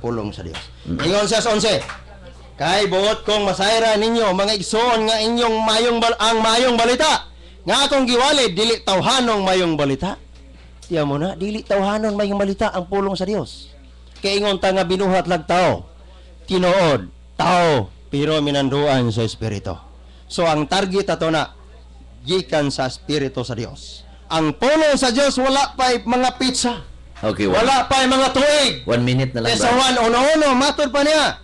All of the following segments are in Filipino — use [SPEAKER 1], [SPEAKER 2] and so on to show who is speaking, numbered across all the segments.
[SPEAKER 1] pulong sa Dios. Ingon sa 11. Kay buot kong masayra ninyo mga igsoon nga inyong mayong bal ang mayong balita. Nga akong giwali dili tawhanong mayong balita. Tiya mo na, dili tawhanon mayong balita ang pulong sa Dios. Kay ingon ta nga binuhat lag tao. Tinuod, tao, pero minanduan sa espiritu. So ang target ato na gikan sa espiritu sa Dios. Ang pulong sa Dios wala pa mga pizza.
[SPEAKER 2] Okay, one,
[SPEAKER 1] Wala pa mga tuig.
[SPEAKER 2] one minute na lang. Brad.
[SPEAKER 1] Juan, uno-uno, matod pa niya.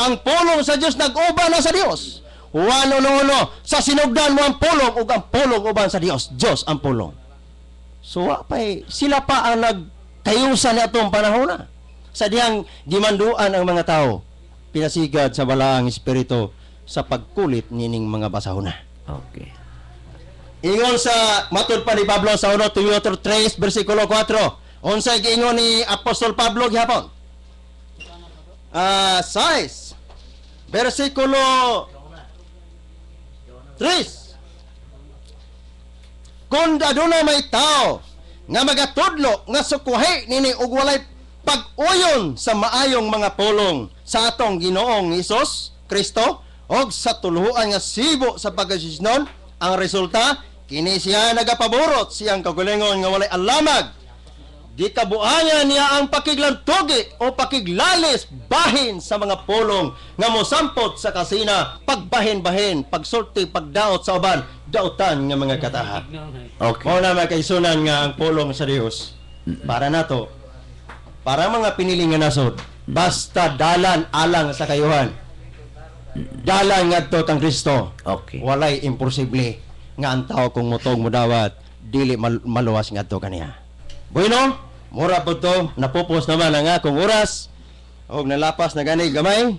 [SPEAKER 1] Ang pulong sa Diyos nag-uban na sa Diyos. Juan, uno-uno, sa sinugdan mo ang pulong ug ang pulong uban sa Diyos. Diyos ang pulong. So, wa pa eh, sila pa ang nagkayusan na itong panahon na. Sa diyang gimanduan ang mga tao, pinasigad sa balaang espiritu sa pagkulit nining mga basahon na.
[SPEAKER 2] Okay.
[SPEAKER 1] Ingon sa matod pa ni Pablo sa 1 Timoteo 3 bersikulo 4. Unsay giingon ni Apostol Pablo gihapon? Ah, 6 bersikulo 3. Kung aduna may tao nga magatudlo nga sukuhi nini og walay pag-uyon sa maayong mga pulong sa atong Ginoong Hesus Kristo og sa tuluhan nga sibo sa pagkasisnon ang resulta kini siya nagapaborot siyang kagulingon nga walay alamag di kabuaya niya ang pakiglantugi o pakiglalis bahin sa mga pulong nga mosampot sa kasina. Pagbahin-bahin pagsulti pagdaot sa uban. Dautan nga mga kataha.
[SPEAKER 2] Okay.
[SPEAKER 1] Mao na makaisunan nga ang pulong sa Dios para nato para mga piniling nga nasod basta dalan alang sa kayuhan. Dalan ngadto kang Kristo.
[SPEAKER 2] Okay.
[SPEAKER 1] walay imposible nga ang tao kung mutong mudawat dili mal- maluwas ngadto kaniya. Bueno mura po to. Napupos naman ang akong oras. Og nalapas na gani gamay.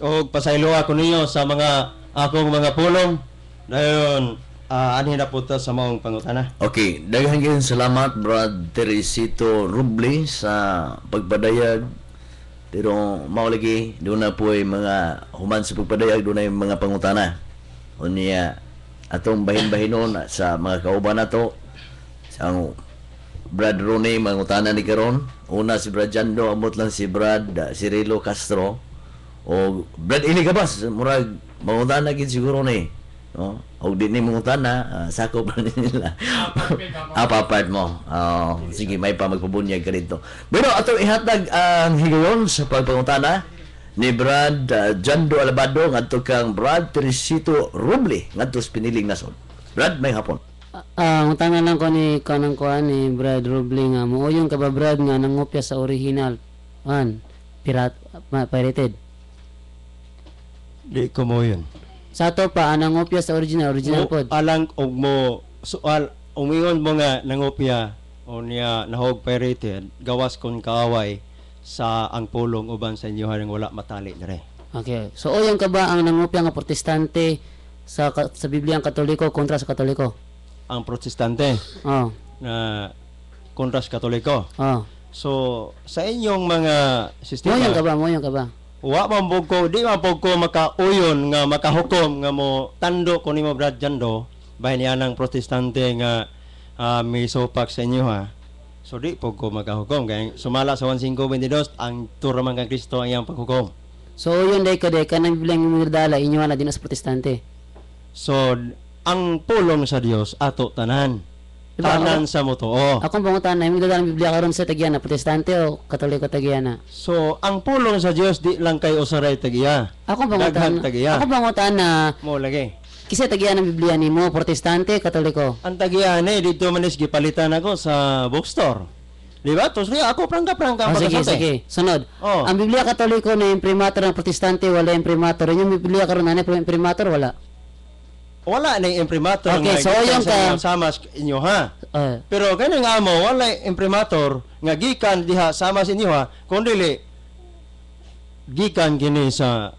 [SPEAKER 1] Og pasaylo ako ninyo sa mga akong mga pulong. Dayon uh, anhin na po to sa maong pangutana.
[SPEAKER 2] Okay, daghan gyud salamat Brad Teresito Ruble sa pagpadayag. Pero mao lagi doon na po mga human sa pagpadayag doon ay mga pangutana. Unya atong bahin-bahinon sa mga kauban nato sa Brad Ronnie mangutana ni karon. Una si Brad Jando, amot lang si Brad uh, Cirilo Castro. O Brad ini ka ba? Murag mangutana gid siguro ni. No? O di ni mangutana, uh, sakop lang nila. Apa part mo? Oh, sige, may pa magpabunyag ka rito. Pero ato ihatag ang higayon sa pagpangutana ni Brad uh, Jando Alabado ngadto kang Brad Teresito Ruble ngadto sa piniling nasod. Brad, may hapon.
[SPEAKER 3] Ah, ang tangan lang ko ni kanang kuan ni Brad Roble nga muuyong ka ba Brad nga nangopya sa original. An, pirat ma, pirated.
[SPEAKER 1] di ko mo yun
[SPEAKER 3] Sa to pa anang ngopya sa original, original
[SPEAKER 1] Mo-
[SPEAKER 3] pod.
[SPEAKER 1] alang og mo sual umingon mo nga nangopya o niya nahog pirated gawas kon kaaway sa ang pulong uban sa inyo nga wala matali dire
[SPEAKER 3] Okay. So uyong ka ba ang nangopya nga protestante sa sa Biblia ang Katoliko kontra sa Katoliko?
[SPEAKER 1] Ang protestante
[SPEAKER 3] Oh.
[SPEAKER 1] na kontra sa katoliko
[SPEAKER 3] Oh.
[SPEAKER 1] so sa inyong mga sistema
[SPEAKER 3] Moyong ka ba? Moyong ka ba?
[SPEAKER 1] wa man ko di man ko makauyon nga makahukom nga mo tando ko nimo Brad Jando bahin niya ng protestante nga ah, may sopak sa inyo ha so di pug ko makahukom kay sumala sa 1522 ang turo man kang Kristo ang iyang paghukom
[SPEAKER 3] So uyong day ka day kanang Biblia nga mirdala inyo na din sa protestante.
[SPEAKER 1] so ang pulong sa Dios ato tanan
[SPEAKER 3] Diba,
[SPEAKER 1] tanan sa motoo
[SPEAKER 3] Akong pangutan na mirdala ang Biblia karon sa Tagiana, protestante o Katoliko Tagiana.
[SPEAKER 1] so ang pulong sa Dios di lang kay usaray tagiya
[SPEAKER 3] Akong
[SPEAKER 1] Daghang
[SPEAKER 3] pangutan.
[SPEAKER 1] tagiya.
[SPEAKER 3] Akong pangutan na
[SPEAKER 1] mo lagi
[SPEAKER 3] Kisa tagian ng Biblia nimo, protestante, katoliko.
[SPEAKER 1] ang tagiyan eh dito manis gipalitan ako sa bookstore di ba tos ako prangka prangka
[SPEAKER 3] Ah, sige, sige. Sunod.
[SPEAKER 1] Oh.
[SPEAKER 3] Ang Biblia katoliko na imprimatur ng protestante, wala imprimatur. Yung Biblia karon na imprimatur, wala.
[SPEAKER 1] Wala na yung imprimatur
[SPEAKER 3] Okay,
[SPEAKER 1] nga
[SPEAKER 3] so yung ka-
[SPEAKER 1] samas inyo ha
[SPEAKER 3] Uh,
[SPEAKER 1] pero kani nga mo wala yung imprimatur nga gikan diha sama sa inyo ha kundi gikan gini sa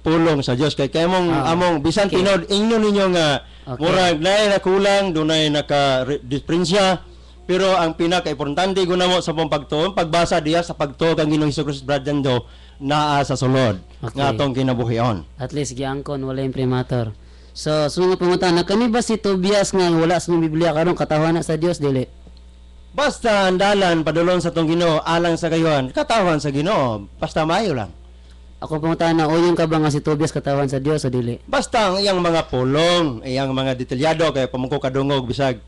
[SPEAKER 1] pulong sa Dios kay kay mong
[SPEAKER 3] Ah,
[SPEAKER 1] among bisan
[SPEAKER 3] okay.
[SPEAKER 1] tinod inyo ninyo nga
[SPEAKER 3] Okay.
[SPEAKER 1] murag naay na kulang dunay naka re- diferensya pero ang pinaka-importante ko namo sa pong pagtuon pagbasa diha sa pagtuo kang Ginoong Hesus Brad Jando naa sa sulod
[SPEAKER 3] Okay.
[SPEAKER 1] nga atong kinabuhion
[SPEAKER 3] at least giangkon wala imprimatur. So, sunod pangutan na kani ba si Tobias nga wala sa Biblia karon katawa na sa Dios dili?
[SPEAKER 1] Basta ang dalan padulong sa tong Ginoo alang sa kayuhan, katawan sa Ginoo, basta maayo lang.
[SPEAKER 3] Ako pangutan na uyong ka ba nga si Tobias katawan sa Dios o dili?
[SPEAKER 1] Basta ang iyang mga pulong, iyang mga detalyado kay pamungko kadungog bisag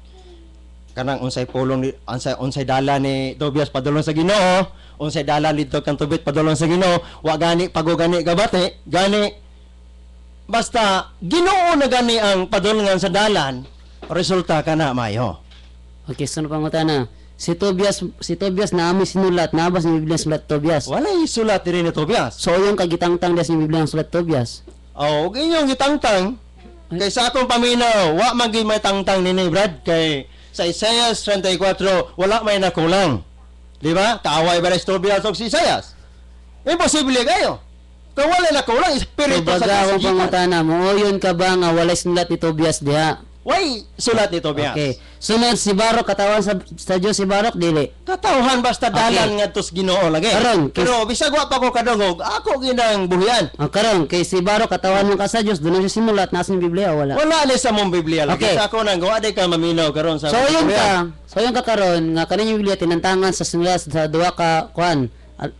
[SPEAKER 1] kanang unsay pulong unsay unsay dala ni Tobias padulong sa Ginoo, unsay dala dito kang tubit padulong sa Ginoo, wa gani pagugani gabate, gani basta Ginoo na gani ang padulungan sa dalan, resulta kana mayo.
[SPEAKER 3] Okay, sunod pangutan na. Si Tobias, si Tobias na ami sinulat, nabas ni Biblia sulat Tobias.
[SPEAKER 1] Walay sulat diri ni Tobias.
[SPEAKER 3] So yung kagitangtang des ni Biblia ang sulat Tobias.
[SPEAKER 1] Oh, og inyong gitangtang kay sa akong paminaw, wa man may tangtang nini Brad kay sa Isaiah 34 wala may nakulang. Di ba? Kaaway ba ni Tobias og si Isaias? Imposible kayo. Kung wala nakulang,
[SPEAKER 3] So
[SPEAKER 1] espiritu sa
[SPEAKER 3] baga akong
[SPEAKER 1] kasigitan.
[SPEAKER 3] pangutan na, muuyon ka ba nga walay sinulat ni Tobias diha?
[SPEAKER 1] Why sulat ni Tobias?
[SPEAKER 3] Okay. Sunod si Barok katawan sa, sa Dios si Barok dili.
[SPEAKER 1] Katawhan basta dalan nga tos Ginoo lagi.
[SPEAKER 3] Karon, kis-
[SPEAKER 1] Pero bisag wa pa ko kadungog, ako ginang buhian.
[SPEAKER 3] O karon kay si Barok katawan mo ka sa Dios, doon na siya sinulat nasa ni Biblia o wala.
[SPEAKER 1] Wala ni sa mong Biblia lagi.
[SPEAKER 3] Okay.
[SPEAKER 1] Sa ako nang gawa day ka maminaw karon sa
[SPEAKER 3] So yun ka, so yun ka karon nga kaning Biblia tinantangan sa sinulat sa duha ka kuan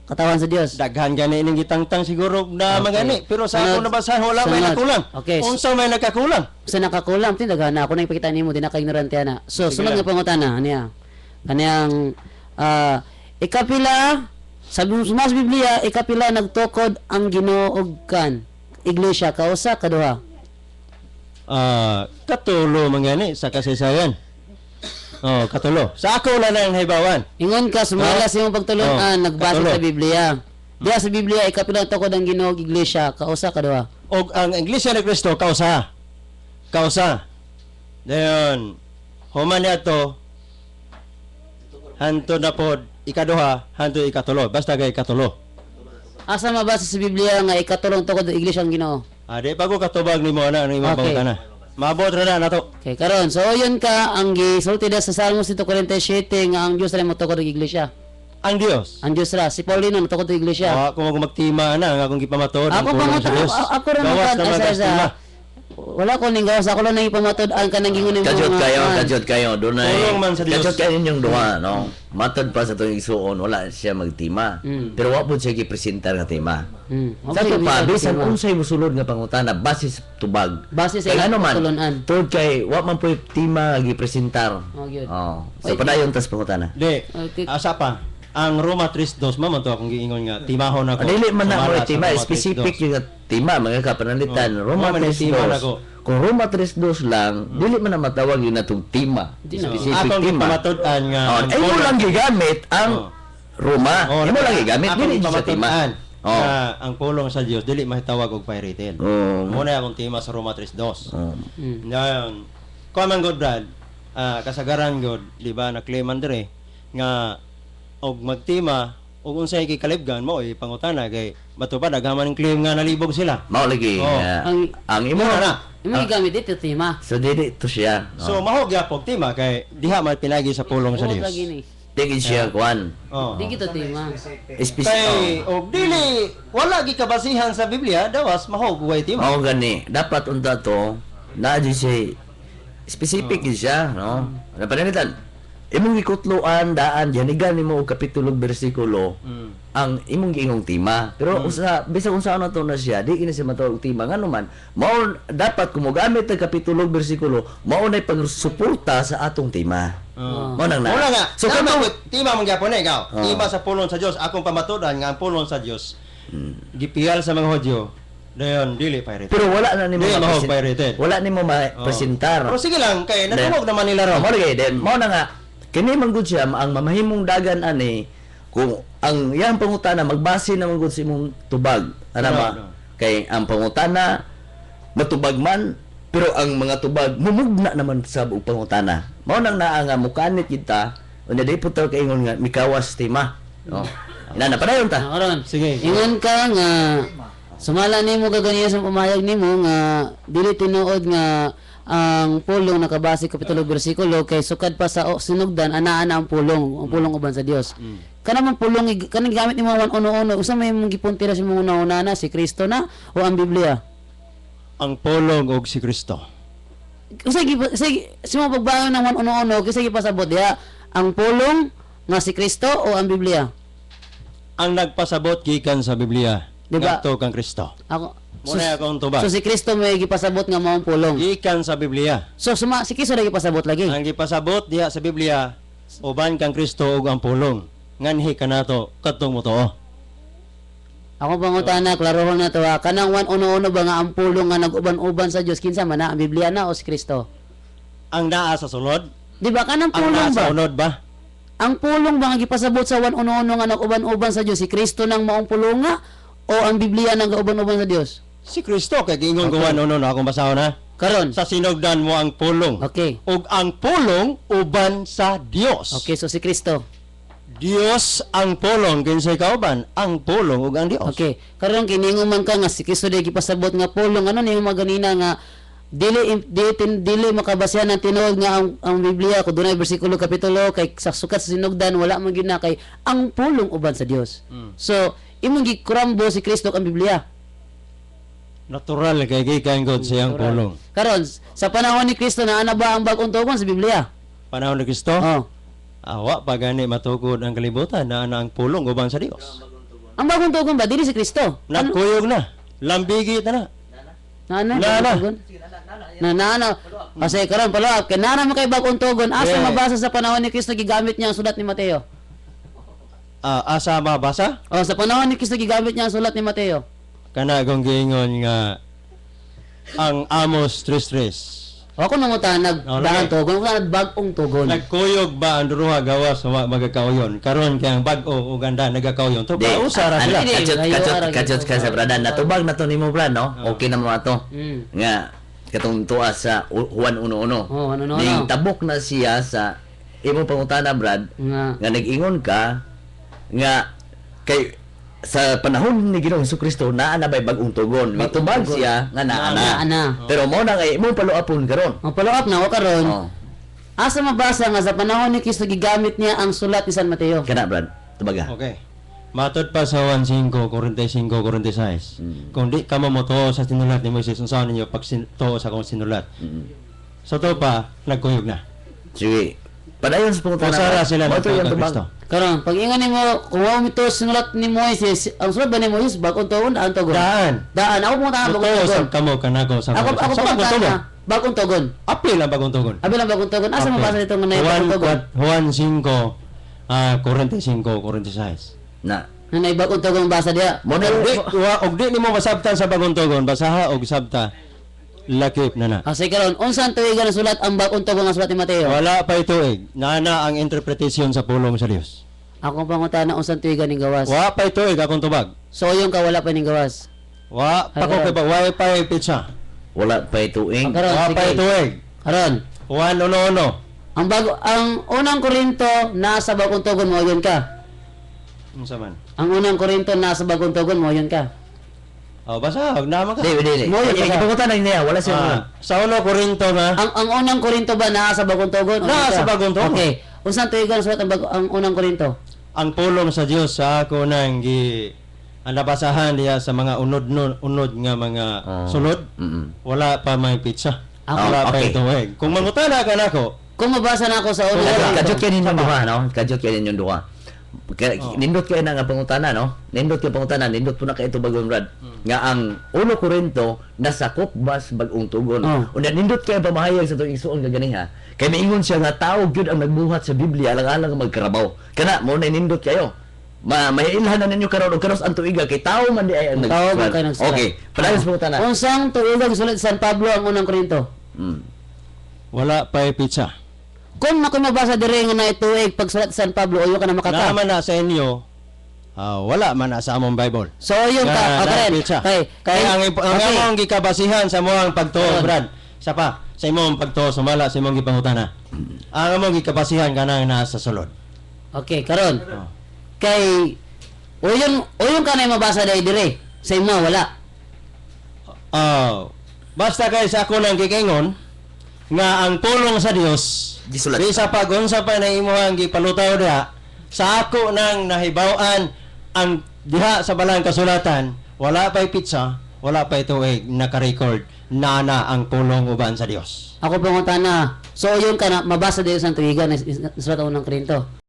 [SPEAKER 3] katawan sa Dios.
[SPEAKER 1] daghan gani ning gitangtang siguro na
[SPEAKER 3] Okay.
[SPEAKER 1] magani pero sa ako nabasahan wala may
[SPEAKER 3] Sunod.
[SPEAKER 1] nakulang
[SPEAKER 3] Okay.
[SPEAKER 1] unsa may nakakulang
[SPEAKER 3] Sa nakakulang tin daghan ako na ipakita nimo di na ka ignorante na. So
[SPEAKER 1] Sige
[SPEAKER 3] sunod nga pangutana niya. Kaniyang ah ikapila sa Biblia ikapila nagtukod ang Ginoo og kan iglesia kausa kaduha.
[SPEAKER 1] ah katulo mangani sa kasaysayan oh katulo sa ako na lang hibawan
[SPEAKER 3] Ingon ka sumala
[SPEAKER 1] Ah.
[SPEAKER 3] sa imong pagtulungan
[SPEAKER 1] Oh,
[SPEAKER 3] nagbasa
[SPEAKER 1] katulo.
[SPEAKER 3] sa Biblia. Diya sa Biblia ikapila tukod ang Ginoo iglesia kausa kaduha.
[SPEAKER 1] og ang iglesia ni Kristo kausa kausa dayon human niya hanto na pod ikaduha hanto ikatulo basta kay ikatulo
[SPEAKER 3] Asa mabasa sa Biblia nga ikatulong tukod ang iglesia ang Ginoo?
[SPEAKER 1] ah di pa ko katubag nimo na ang imong
[SPEAKER 3] Okay.
[SPEAKER 1] pangutana maabot ra na nato
[SPEAKER 3] Okay, karon. So yun ka ang gisulti da sa Salmos 147 nga ang Dios ra mo tukod ang iglesia.
[SPEAKER 1] ang Dios
[SPEAKER 3] Ang Dios ra si Paulino tukod ang iglesia.
[SPEAKER 1] Ah, kung ako magtima na, nga akong gipamatod, ang
[SPEAKER 3] Ako
[SPEAKER 1] pulong
[SPEAKER 3] pa
[SPEAKER 1] sa Diyos.
[SPEAKER 3] ako, ako ra man sa
[SPEAKER 1] tima.
[SPEAKER 3] Wala ko ning gawas ako lang nang ipamatod ang kanang gingon nimo.
[SPEAKER 2] Kajot
[SPEAKER 3] nga,
[SPEAKER 2] kayo, kajot kayo. Doon ay,
[SPEAKER 1] Tulong man sa Diyos.
[SPEAKER 2] kajot kayo yung duha, no? Matod pa sa itong isuon, wala siya magtima.
[SPEAKER 3] Mm.
[SPEAKER 2] Pero wa po siya gipresentar nga tema.
[SPEAKER 3] Hmm.
[SPEAKER 2] Sa ito pa,
[SPEAKER 3] Okay,
[SPEAKER 2] bisan unsay musulod nga pangutana, base sa tubag.
[SPEAKER 3] Base sa
[SPEAKER 2] ano man, tungod kay, wa man po tema gipresentar.
[SPEAKER 3] Oh, gyud.
[SPEAKER 2] Oh. So, padayon tas pangutana.
[SPEAKER 1] Di,
[SPEAKER 3] Okay.
[SPEAKER 1] asa pa, ang Roma 3.2, mama to akong giingon nga, timahon ako.
[SPEAKER 2] Dili man na mo
[SPEAKER 1] sa
[SPEAKER 2] tema,
[SPEAKER 1] Roma
[SPEAKER 2] specific
[SPEAKER 1] 3:2.
[SPEAKER 2] yung tema, mga kapanalitan.
[SPEAKER 1] Oh.
[SPEAKER 2] Roma
[SPEAKER 1] Roma 3:2 na
[SPEAKER 2] 3.2.
[SPEAKER 1] ako.
[SPEAKER 2] Kung Roma 3.2 lang, dili man na matawag yun natong.
[SPEAKER 3] Di na.
[SPEAKER 2] Specific
[SPEAKER 1] Akong
[SPEAKER 2] tema.
[SPEAKER 1] gipamatod-an nga,
[SPEAKER 2] Oh,
[SPEAKER 1] ang
[SPEAKER 2] ay mo
[SPEAKER 1] pulong-
[SPEAKER 2] lang gigamit ang
[SPEAKER 1] Oh.
[SPEAKER 2] Roma.
[SPEAKER 1] Oh,
[SPEAKER 2] Ay mo lang gigamit, dili tema.
[SPEAKER 1] gipamatod-an
[SPEAKER 2] Oh.
[SPEAKER 1] nga ang pulong sa Dios dili mahitawag og pirated.
[SPEAKER 2] Oh.
[SPEAKER 1] Muna akong tema sa Roma 3.2.
[SPEAKER 2] Oh.
[SPEAKER 3] Hmm.
[SPEAKER 1] Ngayon, kuha man god Brad, ah, kasagaran god, di ba, na-claiman dire nga og magtima og unsay gikalibgan mo ay pangutana kay bato pa daghaman ang claim nga nalibog sila.
[SPEAKER 2] Mao lagi.
[SPEAKER 1] Oh.
[SPEAKER 2] nga,
[SPEAKER 3] Ang-
[SPEAKER 2] ang imo
[SPEAKER 1] na.
[SPEAKER 3] Imo gigamit dito tema.
[SPEAKER 2] So dili to siya.
[SPEAKER 1] So
[SPEAKER 2] Oh.
[SPEAKER 1] mahog gyapon tima kay diha man pinagi sa pulong sa Dios.
[SPEAKER 2] Dili siya kuan.
[SPEAKER 1] Oh.
[SPEAKER 3] Di kita tema.
[SPEAKER 2] Specific.
[SPEAKER 1] Kay og dili wala gi kabasihan sa Biblia dawas mahog way tima.
[SPEAKER 2] Mao gani, dapat unta to na di siya specific
[SPEAKER 1] Oh.
[SPEAKER 2] siya, no? Ano pa? Imong gikutloan daan diyan nimo og kapitulo bersikulo
[SPEAKER 1] Mm.
[SPEAKER 2] ang imong giingong tema. Pero usa bisag unsa ano to na siya, di kini siya matawag og tema ngano man. Mao dapat kumugamit ang kapitulo bersikulo, mao nay pagsuporta sa atong tema.
[SPEAKER 1] Oh.
[SPEAKER 2] Mao nang na.
[SPEAKER 1] Wala nga.
[SPEAKER 2] So kato
[SPEAKER 1] tima man gyapon eh, ikaw.
[SPEAKER 2] Oh.
[SPEAKER 1] Tima sa pulong sa Dios akong pamatudan nga ang pulong sa Dios. Gipiyal sa mga Hudyo. Dayon dili pirated.
[SPEAKER 2] pero wala na nimo mapresen-
[SPEAKER 1] pirated.
[SPEAKER 2] Wala nimo
[SPEAKER 1] Oh.
[SPEAKER 2] ma-presentar.
[SPEAKER 1] Pero sige lang kay natuwag naman nila ro.
[SPEAKER 2] Mao lagi then mao na nga kini man gud siya ang mamahimong dagan ani kung ang yang pangutana magbase naman gud sa imong tubag. Ana
[SPEAKER 1] No,
[SPEAKER 2] ba?
[SPEAKER 1] no.
[SPEAKER 2] Kay ang pangutana matubag man pero ang mga tubag mumugna naman sa og pangutana. Mao nang naa nga mukanit kita unya di putaw kay ingon nga mikawas tema. No. Ina na padayon ta.
[SPEAKER 3] Karon.
[SPEAKER 1] Sige.
[SPEAKER 3] Ingon ka nga sumala nimo kaganiya sa pumayag nimo nga dili tinuod nga ang pulong nakabase kapitulo bersikulo kay sukad pa sa o, sinugdan anaa na ang pulong ang pulong uban sa Dios. Kana man pulong kanang gamit nimo wan uno-uno usa may mong gipuntira sa mga una na si Kristo na o ang Biblia.
[SPEAKER 1] Ang pulong og si Kristo.
[SPEAKER 3] Usa gi sa mga pagbayon ng wan uno-uno kasi gipasabot diha Ang pulong nga si Kristo o ang Biblia?
[SPEAKER 1] Ang nagpasabot gikan sa Biblia.
[SPEAKER 3] Diba?
[SPEAKER 1] Ngadto kang Kristo.
[SPEAKER 3] Ako
[SPEAKER 1] Muna akong tubag.
[SPEAKER 3] So si Kristo may gipasabot nga maong pulong.
[SPEAKER 1] Gikan sa Biblia.
[SPEAKER 3] So suma si Kristo lagi pasabot lagi.
[SPEAKER 1] Ang gipasabot diha sa Biblia, uban kang Kristo ug ang pulong. Nganhi kanato kadtong mo to.
[SPEAKER 3] Ako pangutana, klarohon na to ha. Kanang wan uno-uno ba nga ang pulong nga nag-uban-uban sa Dios kinsa man na ang Biblia na o si Kristo?
[SPEAKER 1] Ang naa sa sulod,
[SPEAKER 3] Di ba kanang
[SPEAKER 1] ang naa
[SPEAKER 3] pulong ba?
[SPEAKER 1] sa unod ba?
[SPEAKER 3] Ang pulong ba nga gipasabot sa wan uno-uno nga nag-uban-uban sa Dios si Kristo nang maong pulong nga o ang Biblia nang gauban-uban sa Dios?
[SPEAKER 1] Si Kristo kay giingon
[SPEAKER 3] Okay.
[SPEAKER 1] uno na akong basahon ha.
[SPEAKER 3] Karon.
[SPEAKER 1] Sa sinugdan mo ang pulong.
[SPEAKER 3] Okay.
[SPEAKER 1] Ug ang pulong uban sa Dios.
[SPEAKER 3] Okay, so si Kristo.
[SPEAKER 1] Dios ang pulong kinsay kauban, ang pulong ug ang Dios.
[SPEAKER 3] Okay. Karon kiningon man ka nga si Kristo di gipasabot nga pulong ano ni maganina nga dili dili, dili makabasyan ang tinuod nga ang, ang Biblia ko dunay bersikulo kapitulo kay sa sukat sa sinugdan wala man gyud na kay ang pulong uban sa Dios.
[SPEAKER 1] Mm.
[SPEAKER 3] So imong gikurambo si Kristo ang Biblia.
[SPEAKER 1] Natural kay gikan God sa iyang pulong.
[SPEAKER 3] Karon sa panahon ni Kristo na ana ba ang bag-ong tugon sa Biblia?
[SPEAKER 1] Panahon ni Kristo,
[SPEAKER 3] Oh.
[SPEAKER 1] awa pa gani matukod ang kalibutan na ana ang pulong uban sa Dios.
[SPEAKER 3] Ang bagong tugon ba dili si Kristo?
[SPEAKER 1] Nagkuyog na. Lambigi na na.
[SPEAKER 3] Na na,
[SPEAKER 1] Na,
[SPEAKER 3] bagong
[SPEAKER 1] na.
[SPEAKER 3] tugon? Na na na. Kasi karon pala kay nana man kay bagong tugon asa
[SPEAKER 1] Yeah.
[SPEAKER 3] mabasa sa panahon ni Kristo gigamit niya ang sulat ni Mateo.
[SPEAKER 1] Ah, asa mabasa?
[SPEAKER 3] Oh, sa panahon ni Kristo gigamit niya ang sulat ni Mateo.
[SPEAKER 1] Kana kung giingon nga ang Amos 3:3.
[SPEAKER 3] O ako nangutan nag
[SPEAKER 1] Oh,
[SPEAKER 3] dahan
[SPEAKER 1] lagi.
[SPEAKER 3] tugon, ako bagong tugon.
[SPEAKER 1] Nagkuyog ba ang duruha gawas sa magakauyon? Karon kay ang bag-o ug ganda nagakauyon. To ba usara
[SPEAKER 2] ano,
[SPEAKER 1] sila.
[SPEAKER 2] Kajot,
[SPEAKER 3] araw,
[SPEAKER 2] kajot ka sa brada. Natubag na to ni mo, brad, no? Okay na mo ato.
[SPEAKER 3] Mm.
[SPEAKER 2] Nga, katong tuwa sa Juan 1.1.
[SPEAKER 3] Oh, ano no.
[SPEAKER 2] Ning tabok na siya sa imong pangutana, brad,
[SPEAKER 3] Nga.
[SPEAKER 2] nga nag-ingon ka, nga, kay, sa panahon ni Ginoong Kristo naa na bay bagong tugon. May
[SPEAKER 3] Bagong
[SPEAKER 2] tubag
[SPEAKER 3] tugon.
[SPEAKER 2] siya nga naa na.
[SPEAKER 3] Na.
[SPEAKER 2] Pero mo na kay imong paluapon karon.
[SPEAKER 3] Ang follow up na ako karon.
[SPEAKER 2] Oh.
[SPEAKER 3] Asa mabasa nga sa panahon ni Kristo gigamit niya ang sulat ni San Mateo?
[SPEAKER 2] Kana brad, tubaga.
[SPEAKER 1] Okay. Matod pa sa 1.5, 45, 46.
[SPEAKER 2] Mm.
[SPEAKER 1] Kung di ka mamoto sa sinulat ni Moises, unsaon ninyo pag sin- tuo sa kong sinulat.
[SPEAKER 2] Mm.
[SPEAKER 1] So to pa, nagkuyog na.
[SPEAKER 2] Sige. Padayon sa pangutana.
[SPEAKER 1] Usara sila
[SPEAKER 2] Mo
[SPEAKER 1] ng
[SPEAKER 2] to yung.
[SPEAKER 1] Kristo.
[SPEAKER 3] Karon, pag ingon nimo kung mo ito sinulat ni Moises, ang sulat ba ni Moises bagong tugon daan tugon?
[SPEAKER 1] Daan.
[SPEAKER 3] Daan ako pumunta na bagong tugon.
[SPEAKER 1] sa kamo kanako sa
[SPEAKER 3] Ako ako
[SPEAKER 1] sa
[SPEAKER 3] pumunta na bagong tugon.
[SPEAKER 1] Apil ang bagong tugon.
[SPEAKER 3] Abi lang bagong tugon. Asa
[SPEAKER 1] Okay.
[SPEAKER 3] mabasa dito nga na bagong tugon?
[SPEAKER 1] Juan 5, ah 45, 46.
[SPEAKER 2] Na.
[SPEAKER 3] Na bagong tugon basa dia.
[SPEAKER 2] Mo na
[SPEAKER 1] og di nimo masabtan sa bagong tugon, basaha og sabta lakip na na.
[SPEAKER 3] Kasi karon, unsan tuigan ang sulat ang bagong tugon nga sulat ni Mateo?
[SPEAKER 1] Wala pa ituig. Nana ang interpretasyon sa pulong sa Dios.
[SPEAKER 3] Ako pangutana unsan tuigan ning gawas.
[SPEAKER 1] Wa pa ituig akong tubag.
[SPEAKER 3] So yung ka wala pa ning gawas.
[SPEAKER 1] Wa pa ko ba wa pa pizza.
[SPEAKER 2] Wala pa ituing.
[SPEAKER 3] Karon,
[SPEAKER 1] Wa pa ituig.
[SPEAKER 3] Karon,
[SPEAKER 1] Juan uno uno.
[SPEAKER 3] ang bago ang unang Korinto nasa bagong tugon mo yun ka.
[SPEAKER 1] Unsa man?
[SPEAKER 3] Ang unang Korinto nasa bagong tugon mo yun ka.
[SPEAKER 1] Oh, basa, og nama ka.
[SPEAKER 2] Di, di, di.
[SPEAKER 3] Mo yun,
[SPEAKER 2] Yung pangutana niya, wala siya.
[SPEAKER 1] Ah, sa uno Korinto nga,
[SPEAKER 3] Ang ang unang Korinto ba nasa bagong tugon?
[SPEAKER 1] Naa sa bagong tugon.
[SPEAKER 3] Okay. Unsan tuigan ang sulat ang, bago, ang unang Korinto?
[SPEAKER 1] ang pulong sa Dios sa ako nang gi ang nabasahan diya sa mga unod unod nga mga
[SPEAKER 2] Oh.
[SPEAKER 1] sulod.
[SPEAKER 2] Mm-mm.
[SPEAKER 1] Wala pa may pizza.
[SPEAKER 3] Ah,
[SPEAKER 1] Wala pa
[SPEAKER 2] okay.
[SPEAKER 1] ituig. Kung mangutana ka nako,
[SPEAKER 3] Kung mabasa na ako sa Korinto.
[SPEAKER 2] kajot kayo ninyong duha, no? Kajot kayo ninyong duha. Ka-
[SPEAKER 1] Oh.
[SPEAKER 2] Nindot kayo na nga pangutana, no? Nindot kayo pangutana, nindot po na kayo ito bagong rad.
[SPEAKER 1] Hmm.
[SPEAKER 2] Nga ang ulo Korinto, nasakop bas bagong tugon.
[SPEAKER 3] Oh.
[SPEAKER 2] Una nindot kayo pamahayag sa itong isuon nga ganiha. Kaya maingon siya nga tao gyud ang nagbuhat sa Biblia alang-alang nga magkarabaw. Kana mo na nindot kayo. Ma mailhan na ninyo karon og karos ang tuiga kay tao man di ay ang
[SPEAKER 3] Tao man kayo nagsulat.
[SPEAKER 2] Okay, padayon sa pangutana.
[SPEAKER 3] Unsang tuigan sulat sa San Pablo ang unang Korinto?
[SPEAKER 2] Mm.
[SPEAKER 1] wala pa pizza.
[SPEAKER 3] Kung ako mabasa dire nga na ituig pag sulat sa San Pablo uyo ka na makata.
[SPEAKER 1] Naman na sa inyo, ah, wala man na sa among Bible.
[SPEAKER 3] So yung ka, okay,
[SPEAKER 1] na
[SPEAKER 3] rin.
[SPEAKER 1] pizza.
[SPEAKER 3] Okay.
[SPEAKER 1] Kaya ang, ang
[SPEAKER 3] okay.
[SPEAKER 1] among gikabasihan sa moang pagtuo. Brad. Sa pa, sa imong pagtuo, sumala sa imong gipangutana. Ang among gikabasihan kanang nasa sulod.
[SPEAKER 3] Okay, karon.
[SPEAKER 1] Oh.
[SPEAKER 3] Kay uyon uyon ka na mabasa dai dire. Sa imo wala.
[SPEAKER 1] Ah, basta kay sa ako nang gikingon nga ang pulong sa Dios
[SPEAKER 2] Gisulat.
[SPEAKER 1] di sa pag-unsa pa na imuhang gipalutaw diha sa ako nang nahibaw-an ang diha sa balang kasulatan wala pa'y pizza wala pa ito eh, naka-record na na ang pulong uban sa Dios.
[SPEAKER 3] Ako pangutana. So yun ka na mabasa din sa tuwigan na sulat unang Korinto.